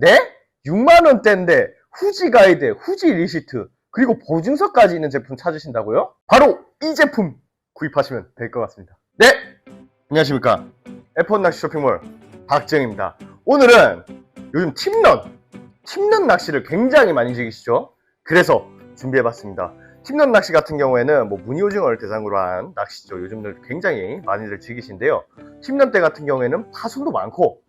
네? 6만원대인데 후지 가이드, 후지 리시트, 그리고 보증서까지 있는 제품 찾으신다고요? 바로 이 제품 구입하시면 될 것 같습니다. 네! 안녕하십니까. F1 낚시 쇼핑몰 박정입니다. 오늘은 요즘 팀런, 팀런 낚시를 굉장히 많이 즐기시죠? 그래서 준비해봤습니다. 팀런 낚시 같은 경우에는 뭐 무늬오징어를 대상으로 한 낚시죠. 요즘들 굉장히 많이들 즐기신데요. 팀런 때 같은 경우에는 파손도 많고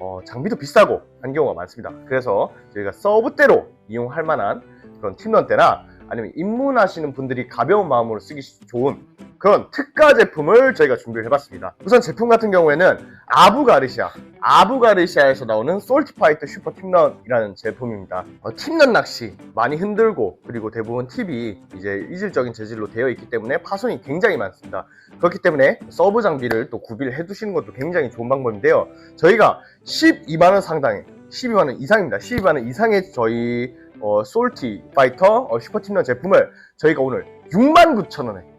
어, 장비도 비싸고 한 경우가 많습니다. 그래서 저희가 서브대로 이용할 만한 그런 팀런 때나 아니면 입문하시는 분들이 가벼운 마음으로 쓰기 좋은 그런 특가 제품을 저희가 준비를 해봤습니다. 우선 제품 같은 경우에는 아부가르시아, 아부가르시아에서 나오는 솔티파이트 슈퍼 팀런이라는 제품입니다. 어, 팀런 낚시 많이 흔들고 그리고 대부분 팁이 이제 이질적인 재질로 되어 있기 때문에 파손이 굉장히 많습니다. 그렇기 때문에 서브 장비를 또 구비를 해두시는 것도 굉장히 좋은 방법인데요. 저희가 12만원 상당의 12만원 이상입니다. 12만원 이상의 저희 어, 솔티 파이터 어, 슈퍼팀런 제품을 저희가 오늘 69,000원에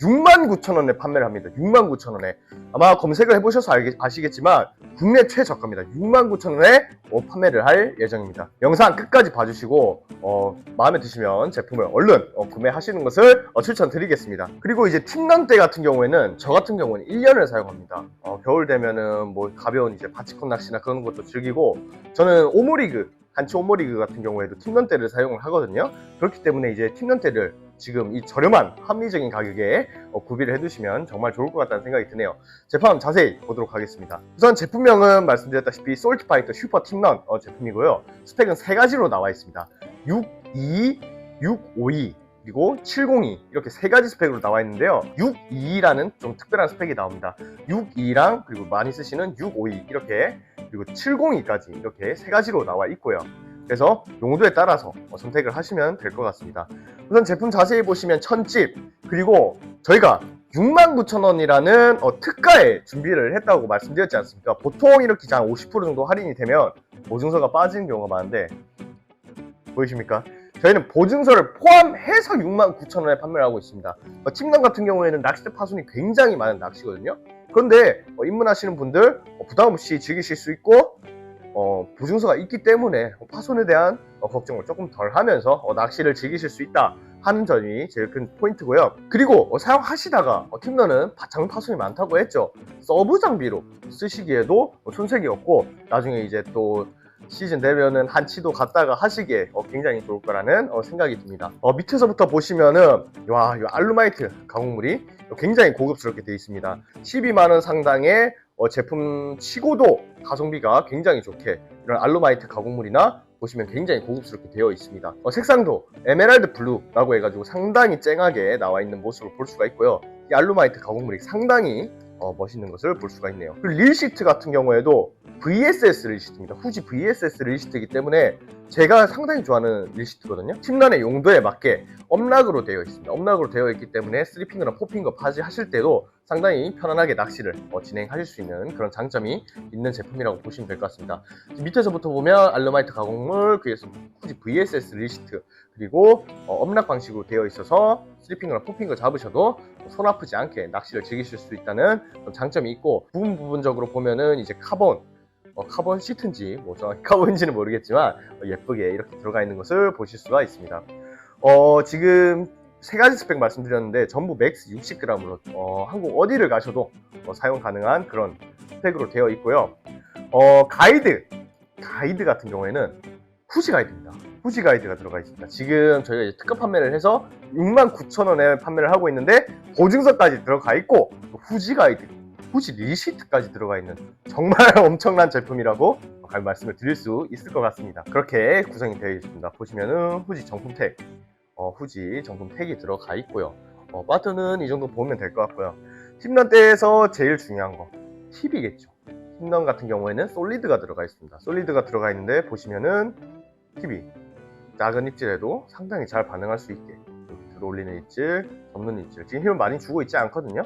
69,000원에 판매를 합니다. 69,000원에 아마 검색을 해보셔서 알겠, 아시겠지만 국내 최저가입니다. 69,000원에 어, 판매를 할 예정입니다. 영상 끝까지 봐주시고 어, 마음에 드시면 제품을 얼른 어, 구매하시는 것을 어, 추천드리겠습니다. 그리고 이제 팀런 때 같은 경우에는 저 같은 경우는 1년을 사용합니다. 어, 겨울 되면은 뭐 가벼운 이제 바치콘 낚시나 그런 것도 즐기고 저는 오모리그 한치 오모리그 같은 경우에도 팀런대를 사용을 하거든요. 그렇기 때문에 이제 팀런대를 지금 이 저렴한 합리적인 가격에 어, 구비를 해두시면 정말 좋을 것 같다는 생각이 드네요. 제품 자세히 보도록 하겠습니다. 우선 제품명은 말씀드렸다시피 솔티파이터 슈퍼 팀런 어, 제품이고요. 스펙은 세 가지로 나와 있습니다. 622, 652, 그리고 702 이렇게 세 가지 스펙으로 나와 있는데요. 622라는 좀 특별한 스펙이 나옵니다. 62랑 그리고 많이 쓰시는 652 이렇게 그리고 702까지 이렇게 세 가지로 나와 있고요. 그래서 용도에 따라서 어, 선택을 하시면 될 것 같습니다. 우선 제품 자세히 보시면 천집 그리고 저희가 69,000원이라는 어, 특가에 준비를 했다고 말씀드렸지 않습니까? 보통 이렇게 한 50% 정도 할인이 되면 보증서가 빠지는 경우가 많은데 보이십니까? 저희는 보증서를 포함해서 69,000원에 판매를 하고 있습니다. 어, 침낭 같은 경우에는 낚싯대 파손이 굉장히 많은 낚시거든요. 그런데 어, 입문하시는 분들 어, 부담 없이 즐기실 수 있고 어, 보증서가 있기 때문에 어, 파손에 대한 어, 걱정을 조금 덜 하면서 어, 낚시를 즐기실 수 있다 하는 점이 제일 큰 포인트고요. 그리고 어, 사용하시다가 어, 팀너는 장비 파손이 많다고 했죠. 서브 장비로 쓰시기에도 어, 손색이 없고 나중에 이제 또 시즌 되면은 한치도 갔다가 하시기에 어, 굉장히 좋을 거라는 어, 생각이 듭니다. 어, 밑에서부터 보시면은 와, 이 알루마이트 가공물이 굉장히 고급스럽게 되어 있습니다. 12만 원 상당의 어, 제품 치고도 가성비가 굉장히 좋게 이런 알루마이트 가공물이나 보시면 굉장히 고급스럽게 되어 있습니다. 어, 색상도 에메랄드 블루라고 해가지고 상당히 쨍하게 나와 있는 모습을 볼 수가 있고요. 이 알루마이트 가공물이 상당히 어, 멋있는 것을 볼 수가 있네요. 그리고 릴 시트 같은 경우에도 VSS 릴 시트입니다. 후지 VSS 릴 시트이기 때문에 제가 상당히 좋아하는 릴 시트거든요. 팀란의 용도에 맞게 엄락으로 되어 있습니다. 엄락으로 되어 있기 때문에 스리핑거나 포핑거 파지 하실 때도 상당히 편안하게 낚시를 어, 진행하실 수 있는 그런 장점이 있는 제품이라고 보시면 될 것 같습니다. 밑에서부터 보면 알루마이트 가공물, 그래서 후지 VSS 릴시트 그리고 어, 엄락 방식으로 되어 있어서 스리핑거나 포핑거 잡으셔도 손 아프지 않게 낚시를 즐기실 수 있다는 장점이 있고 부분 부분적으로 보면은 이제 카본 어, 카본 시트인지 뭐 정확히 카본인지는 모르겠지만 어, 예쁘게 이렇게 들어가 있는 것을 보실 수가 있습니다. 어, 지금 세 가지 스펙 말씀드렸는데 전부 맥스 60g으로 어, 한국 어디를 가셔도 어, 사용 가능한 그런 스펙으로 되어 있고요. 어, 가이드 가이드 같은 경우에는 후지 가이드입니다. 후지 가이드가 들어가 있습니다. 지금 저희가 이제 특가 판매를 해서 69,000원에 판매를 하고 있는데 보증서까지 들어가 있고 또 후지 가이드, 후지 리시트까지 들어가 있는 정말 엄청난 제품이라고 갈 말씀을 드릴 수 있을 것 같습니다. 그렇게 구성이 되어 있습니다. 보시면은 후지 정품 택, 어, 후지 정품 택이 들어가 있고요. 어, 바트는 이 정도 보면 될 것 같고요. 팀런 때에서 제일 중요한 거 팁이겠죠. 팀런 같은 경우에는 솔리드가 들어가 있습니다. 솔리드가 들어가 있는데 보시면은 팁이 작은 입질에도 상당히 잘 반응할 수 있게 들어올리는 입질, 접는 입질 지금 힘을 많이 주고 있지 않거든요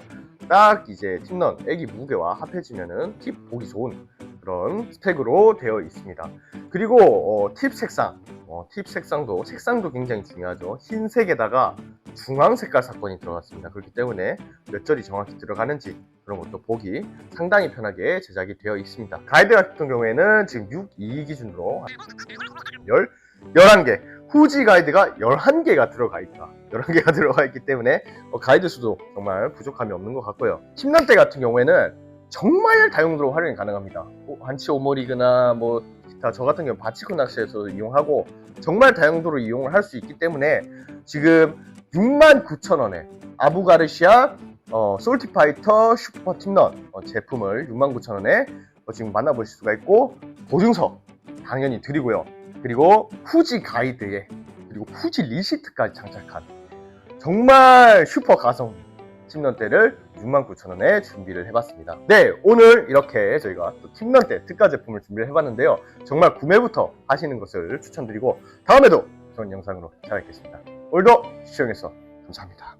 딱 이제 팀런 애기 무게와 합해지면은 팁 보기 좋은 그런 스펙으로 되어 있습니다 그리고 어, 팁 색상 어, 팁 색상도 색상도 굉장히 중요하죠 흰색에다가 중앙 색깔 사건이 들어갔습니다. 그렇기 때문에 몇 절이 정확히 들어가는지 그런 것도 보기 상당히 편하게 제작이 되어 있습니다. 가이드 같은 경우에는 지금 6, 2 기준으로 10, 11개, 후지 가이드가 11개가 들어가 있다. 11개가 들어가 있기 때문에 어, 가이드 수도 정말 부족함이 없는 것 같고요. 10년대 같은 경우에는 정말 다용도로 활용이 가능합니다. 뭐 한치 오모리그나 뭐 기타 저 같은 경우 바치코 낚시에서 이용하고 정말 다용도로 이용을 할 수 있기 때문에 지금 69,000원에 아부가르시아 어, 솔티파이터 슈퍼 팀런 어, 제품을 69,000원에 어, 지금 만나보실 수가 있고 보증서 당연히 드리고요. 그리고 후지 가이드에 그리고 후지 리시트까지 장착한 정말 슈퍼 가성 10년대를 69,000원에 준비를 해봤습니다. 네, 오늘 이렇게 저희가 또 10년대 특가 제품을 준비를 해봤는데요. 정말 구매부터 하시는 것을 추천드리고 다음에도 좋은 영상으로 찾아뵙겠습니다. 오늘도 시청해주셔서 감사합니다.